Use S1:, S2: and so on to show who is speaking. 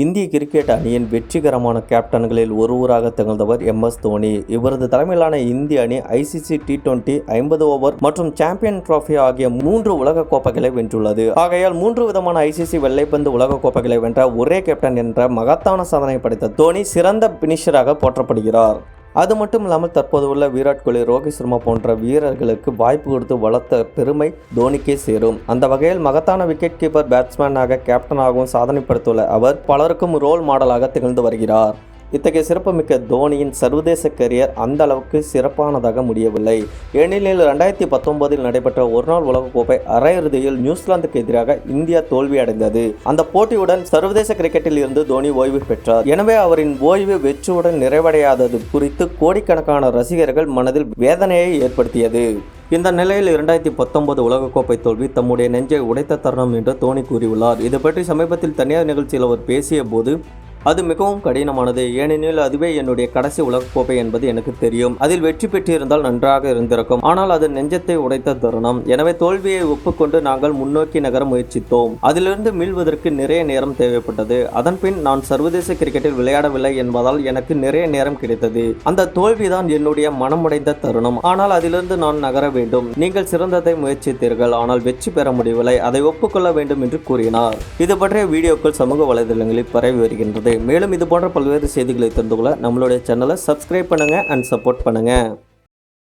S1: இந்திய கிரிக்கெட் அணியின் வெற்றிகரமான கேப்டன்களில் ஒருவராக திகழ்ந்தவர் எம் எஸ் தோனி. இவரது தலைமையிலான இந்திய அணி ஐசிசி டி டுவெண்டி ஐம்பது ஓவர் மற்றும் சாம்பியன் டிராஃபி ஆகிய மூன்று உலக கோப்பைகளை வென்றுள்ளது. ஆகையால் மூன்று விதமான ஐசிசி வெள்ளைப்பந்து உலக கோப்பைகளை வென்ற ஒரே கேப்டன் என்ற மகத்தான சாதனை படைத்த தோனி சிறந்த பினிஷராக போற்றப்படுகிறார். அது மட்டும் இல்லாமல் தற்போது உள்ள விராட் கோலி ரோஹித் சர்மா போன்ற வீரர்களுக்கு வாய்ப்பு கொடுத்து வளர்த்த பெருமை தோனிக்கே சேரும். அந்த வகையில் மகத்தான விக்கெட் கீப்பர் பேட்ஸ்மேனாக கேப்டனாகவும் சாதனை படுத்துள்ள அவர் பலருக்கும் ரோல் மாடலாக திகழ்ந்து வருகிறார். இத்தகைய சிறப்புமிக்க தோனியின் சர்வதேச கரியர் அந்த அளவுக்கு சிறப்பானதாக முடியவில்லை. ஏனெனில் ரெண்டாயிரத்தி பத்தொன்பதில் நடைபெற்ற ஒருநாள் உலகக்கோப்பை அரையிறுதியில் நியூசிலாந்துக்கு எதிராக இந்தியா தோல்வியடைந்தது. அந்த போட்டியுடன் சர்வதேச கிரிக்கெட்டில் இருந்து தோனி ஓய்வு பெற்றார். எனவே அவரின் ஓய்வு வெற்றியுடன் நிறைவடையாதது குறித்து கோடிக்கணக்கான ரசிகர்கள் மனதில் வேதனையை ஏற்படுத்தியது. இந்த நிலையில் இரண்டாயிரத்தி பத்தொன்பது உலகக்கோப்பை தோல்வி தம்முடைய நெஞ்சை உடைத்த தருணம் என்று தோனி கூறியுள்ளார். இது பற்றி சமீபத்தில் தனியார் நிகழ்ச்சியில் அவர் பேசிய போது அது மிகவும் கடினமானது. ஏனெனில் அதுவே என்னுடைய கடைசி உலகக்கோப்பை என்பது எனக்கு தெரியும். அதில் வெற்றி பெற்றிருந்தால் நன்றாக இருந்திருக்கும். ஆனால் அது நெஞ்சத்தை உடைத்த தருணம். எனவே தோல்வியை ஒப்புக்கொண்டு நாங்கள் முன்னோக்கி நகர முயற்சித்தோம். அதிலிருந்து மீள்வதற்கு நிறைய நேரம் தேவைப்பட்டது. அதன்பின் நான் சர்வதேச கிரிக்கெட்டில் விளையாடவில்லை என்பதால் எனக்கு நிறைய நேரம் கிடைத்தது. அந்த தோல்விதான் என்னுடைய மனமுடைந்த தருணம். ஆனால் அதிலிருந்து நான் நகர வேண்டும். நீங்கள் சிறந்ததை முயற்சித்தீர்கள். ஆனால் வெற்றி பெற முடியவில்லை. அதை ஒப்புக்கொள்ள வேண்டும் என்று கூறினார். இது பற்றிய வீடியோக்கள் சமூக வலைதளங்களில் பரவி வருகின்றது. மேலும் இது போன்ற பல்வேறு செய்திகளை தெரிந்து கொள்ள நம்மளுடைய சேனலை சப்ஸ்கிரைப் பண்ணுங்கள் அண்ட் சப்போர்ட் பண்ணுங்கள்